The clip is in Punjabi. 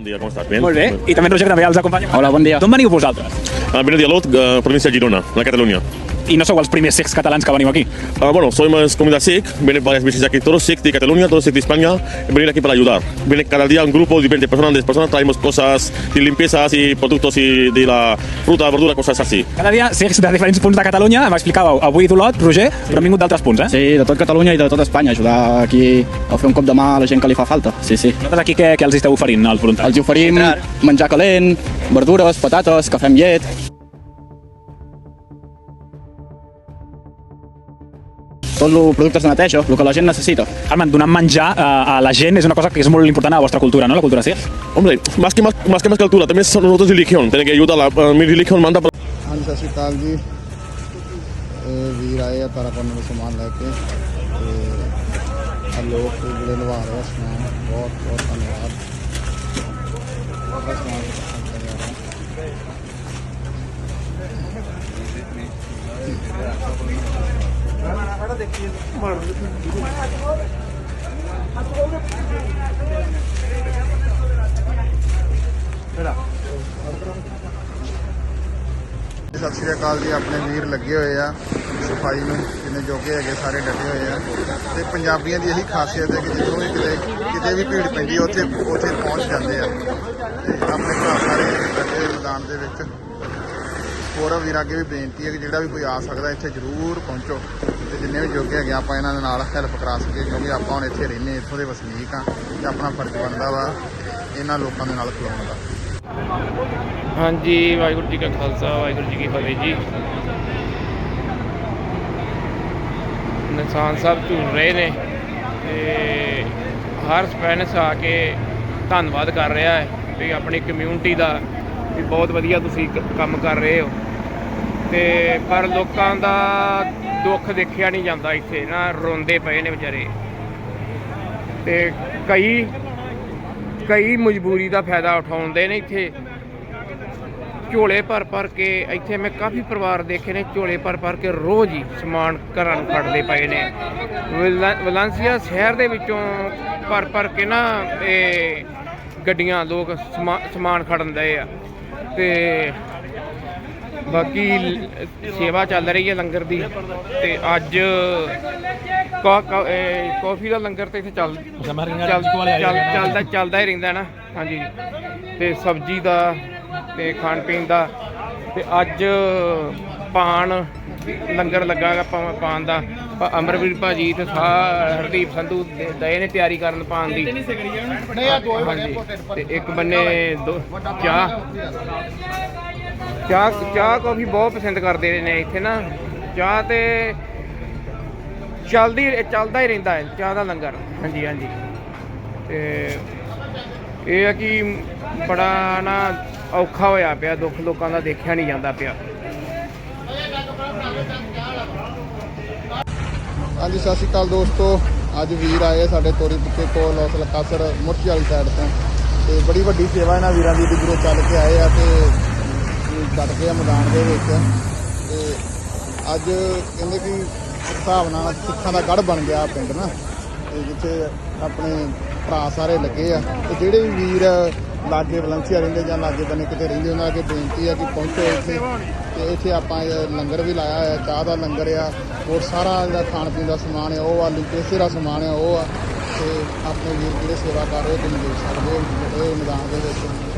Bon dia, com estàs? Bé? Molt bé. I també Roger també els acompanya. Hola, bon dia. D'on veniu vosaltres? Ah, viene de Alot, uh, provincia de Girona, a Cataluña. I no sou els primers cecs catalans que veniu aquí. Ah, bueno, soy más comunidad SIC, vienen varias veces aquí, todos SIC de Cataluña, todos SIC de España, aquí para ayudar. Viene cada día un grupo de 20 personas, 10 personas, traemos cosas de limpiezas y productos y de la fruta, verdura, cosas así. Cada dia cecs de diferents punts de Catalunya. M'explicàveu avui d'Olot, Roger, però han vingut d'altres punts, eh? Sí, de tot Catalunya i de tot Espanya, ajudar aquí a fer un cop de mà a la gent que li fa falta. Sí, sí. Vosaltres aquí què, què els esteu oferint als voluntaris? Els oferim menjar calent, verdures, patates, cafè amb llet... Tots els productes de neteja, el que la gent necessita. Carmen, donar menjar a, a la gent és una cosa que és molt important a la vostra cultura, no? La cultura sí? Hombre, más que más, más que más cultura, también son nosotros religión, tienen que ayudar, la, uh, mi religión manda para ਹਾਂਜੀ ਸਤਿ ਸ਼੍ਰੀ ਅਕਾਲ ਜੀ ਇਹ ਵੀਰ ਆਏ ਆ ਤਾਰਾਪੁਰ ਨੂੰ ਸਮਾਨ ਲੈ ਕੇ ਤੇ ਆ ਲੋਕ ਜਿਹੜੇ ਲਵਾ ਰਹੇ ਆ ਸਮਾਨ ਬਹੁਤ ਬਹੁਤ ਧੰਨਵਾਦ ਬਹੁਤ ਸਮਾਨ ਸਤਿ ਸ਼੍ਰੀ ਅਕਾਲ ਜੀ, ਆਪਣੇ ਵੀਰ ਲੱਗੇ ਹੋਏ ਆ ਸਫ਼ਾਈ ਨੂੰ, ਜਿੰਨੇ ਜੋਗੇ ਹੈਗੇ ਸਾਰੇ ਡਟੇ ਹੋਏ ਆ। ਤੇ ਪੰਜਾਬੀਆਂ ਦੀ ਇਹੀ ਖਾਸੀਅਤ ਹੈ ਕਿ ਜਦੋਂ ਵੀ ਕਿਤੇ ਕਿਤੇ ਵੀ ਭੀੜ ਪੈਂਦੀ ਹੈ ਉੱਥੇ ਉੱਥੇ ਪਹੁੰਚ ਜਾਂਦੇ ਆ। ਤੇ ਆਪਣੇ ਘਰ ਸਾਰੇ ਡਟੇ ਮੈਦਾਨ ਦੇ ਵਿੱਚ। ਹੋਰ ਵੀਰਾਂ ਅੱਗੇ ਵੀ ਬੇਨਤੀ ਹੈ ਕਿ ਜਿਹੜਾ ਵੀ ਕੋਈ ਆ ਸਕਦਾ, ਇੱਥੇ ਜ਼ਰੂਰ ਪਹੁੰਚੋ। ਤੇ ਜਿੰਨੇ ਵੀ ਜੋਗੇ ਹੈਗੇ ਆਪਾਂ ਇਹਨਾਂ ਦੇ ਨਾਲ ਹੈਲਪ ਕਰਾ ਸਕੀਏ, ਕਿਉਂਕਿ ਆਪਾਂ ਹੁਣ ਇੱਥੇ ਰਹਿੰਦੇ, ਇੱਥੋਂ ਦੇ ਵਸਨੀਕ ਆ ਤੇ ਆਪਣਾ ਫਰਜ਼ ਬਣਦਾ ਵਾ ਇਹਨਾਂ ਲੋਕਾਂ ਦੇ ਨਾਲ ਖਲੋਣ ਦਾ। ਹਾਂਜੀ, ਵਾਹਿਗੁਰੂ ਜੀ ਕਾ ਖਾਲਸਾ, ਵਾਹਿਗੁਰੂ ਜੀ ਕੀ ਫਤਿਹ ਜੀ। ਨਿਸ਼ਾਨ ਸਾਹਿਬ ਝੂਲ ਰਹੇ ਨੇ ਤੇ ਹਰ ਸਪੈਨਸ ਆ ਕੇ ਧੰਨਵਾਦ ਕਰ ਰਿਹਾ ਹੈ ਵੀ ਆਪਣੀ ਕਮਿਊਨਿਟੀ ਦਾ ਵੀ ਬਹੁਤ ਵਧੀਆ ਤੁਸੀਂ ਕੰਮ ਕਰ ਰਹੇ ਹੋ। ਤੇ ਪਰ ਲੋਕਾਂ ਦਾ ਦੁੱਖ ਦੇਖਿਆ ਨਹੀਂ ਜਾਂਦਾ ਇੱਥੇ, ਨਾ ਰੋਂਦੇ ਪਏ ਨੇ ਵਿਚਾਰੇ। ਤੇ ਕਈ ਕਈ ਮਜਬੂਰੀ ਦਾ ਫਾਇਦਾ ਉਠਾਉਂਦੇ ਨੇ ਇੱਥੇ। ਝੋਲੇ ਭਰ ਭਰ ਕੇ ਇੱਥੇ ਮੈਂ ਕਾਫੀ ਪਰਿਵਾਰ ਦੇਖੇ ਨੇ, ਝੋਲੇ ਭਰ ਭਰ ਕੇ ਰੋਜ਼ ਹੀ ਸਮਾਨ ਘਰਾਂ ਨੂੰ ਖੜਦੇ ਪਏ ਨੇ। ਵਲਾ- ਵਲਾਂਸੀਆ ਸ਼ਹਿਰ ਦੇ ਵਿੱਚੋਂ ਭਰ ਭਰ ਕੇ ਨਾ ਇਹ ਗੱਡੀਆਂ ਲੋਕ ਸਮਾ- ਸਮਾਨ ਖੜਨ ਦਏ ਆ। ਤੇ ਬਾਕੀ ਲ- ਸੇਵਾ ਚੱਲ ਰਹੀ ਹੈ ਲੰਗਰ ਦੀ ਤੇ ਅੱਜ ਕਾ- ਕਾ- ਇਹ ਕਾਫੀ ਦਾ ਲੰਗਰ ਤੇ ਇੱਥੇ ਚੱਲ ਚੱਲ- ਚੱਲ- ਚੱਲਦਾ ਚੱਲਦਾ ਹੀ ਰਹਿੰਦਾ ਨਾ। ਹਾਂਜੀ। ਤੇ ਸਬਜ਼ੀ ਦਾ ਤੇ ਖਾਣ ਪੀਣ ਦਾ ਤੇ ਅੱਜ ਪਾਨ ਲੰਗਰ ਲੱਗਾਗਾ ਪਾ- ਪਾਨ ਦਾ। ਅਮਰਵੀਰ ਭਾਜੀ ਤੇ ਸਾ ਹਰਦੀਪ ਸੰਧੂ ਦੇ- ਦਏ ਨੇ ਤਿਆਰੀ ਕਰਨ ਪਾਨ ਦੀ। ਹਾਂਜੀ। ਤੇ ਇੱਕ ਬੰਨੇ ਦੋ ਚਾਹ। ਚਾਹ ਚਾਹ ਕਾਫੀ ਬਹੁਤ ਪਸੰਦ ਕਰਦੇ ਨੇ ਇੱਥੇ ਨਾ। ਚਾਹ ਤੇ ਚੱਲਦੀ ਚੱਲਦਾ ਹੀ ਰਹਿੰਦਾ ਹੈ, ਚਾਹ ਦਾ ਲੰਗਰ। ਹਾਂਜੀ ਹਾਂਜੀ। ਤੇ ਇਹ ਆ ਕਿ ਬੜਾ ਨਾ ਔਖਾ ਹੋਇਆ ਪਿਆ, ਦੁੱਖ ਲੋਕਾਂ ਦਾ ਦੇਖਿਆ ਨਹੀਂ ਜਾਂਦਾ ਪਿਆ। ਹਾਂਜੀ, ਸਤਿ ਸ਼੍ਰੀ ਅਕਾਲ ਦੋਸਤੋ। ਅੱਜ ਵੀਰ ਆਏ ਸਾਡੇ ਤੋਰੀ ਪਿੱਛੇ ਕੋਲ ਹੌਸਲਾ ਕਾਸਰ ਮੁਰਚੀ ਵਾਲੀ ਸਾਈਡ ਤੋਂ। ਤੇ ਬੜੀ ਵੱਡੀ ਸੇਵਾ ਇਹਨਾਂ ਵੀਰਾਂ ਦੀ ਦੂਰੋਂ ਚੱਲ ਕੇ ਆਏ ਆ ਤੇ ਡਟ ਗਏ ਆ ਮੈਦਾਨ ਦੇ ਵਿੱਚ ਤੇ ਅੱਜ ਕਹਿੰਦੇ ਕਿ ਹਿਸਾਬ ਨਾਲ ਸਿੱਖਾਂ ਦਾ ਗੜ ਬਣ ਗਿਆ ਪਿੰਡ ਨਾ, ਤੇ ਜਿੱਥੇ ਆਪਣੇ ਭਰਾ ਸਾਰੇ ਲੱਗੇ ਆ। ਤੇ ਜਿਹੜੇ ਵੀ ਵੀਰ ਲਾਗੇ ਵਲੰਸੀਆ ਰਹਿੰਦੇ ਜਾਂ ਲਾਗੇ ਬੰਨੇ ਕਿਤੇ ਰਹਿੰਦੇ, ਉਹਨਾਂ ਅੱਗੇ ਬੇਨਤੀ ਆ ਕਿ ਪਹੁੰਚੋ ਇੱਥੇ। ਤੇ ਇੱਥੇ ਆਪਾਂ ਲੰਗਰ ਵੀ ਲਾਇਆ ਹੋਇਆ, ਚਾਹ ਦਾ ਲੰਗਰ ਆ, ਹੋਰ ਸਾਰਾ ਜਿਹੜਾ ਖਾਣ ਪੀਣ ਦਾ ਸਮਾਨ ਆ, ਉਹ ਆ ਲਿਪੇਸੇ ਦਾ ਸਮਾਨ ਆ, ਉਹ ਆ। ਤੇ ਆਪਣੇ ਵੀਰ ਜਿਹੜੇ ਸੇਵਾ ਕਰ ਰਹੇ ਤੁਸੀਂ ਦੇਖ ਸਕਦੇ ਹੋ, ਜਿਹੜੇ ਮੈਦਾਨ ਦੇ ਵਿੱਚ।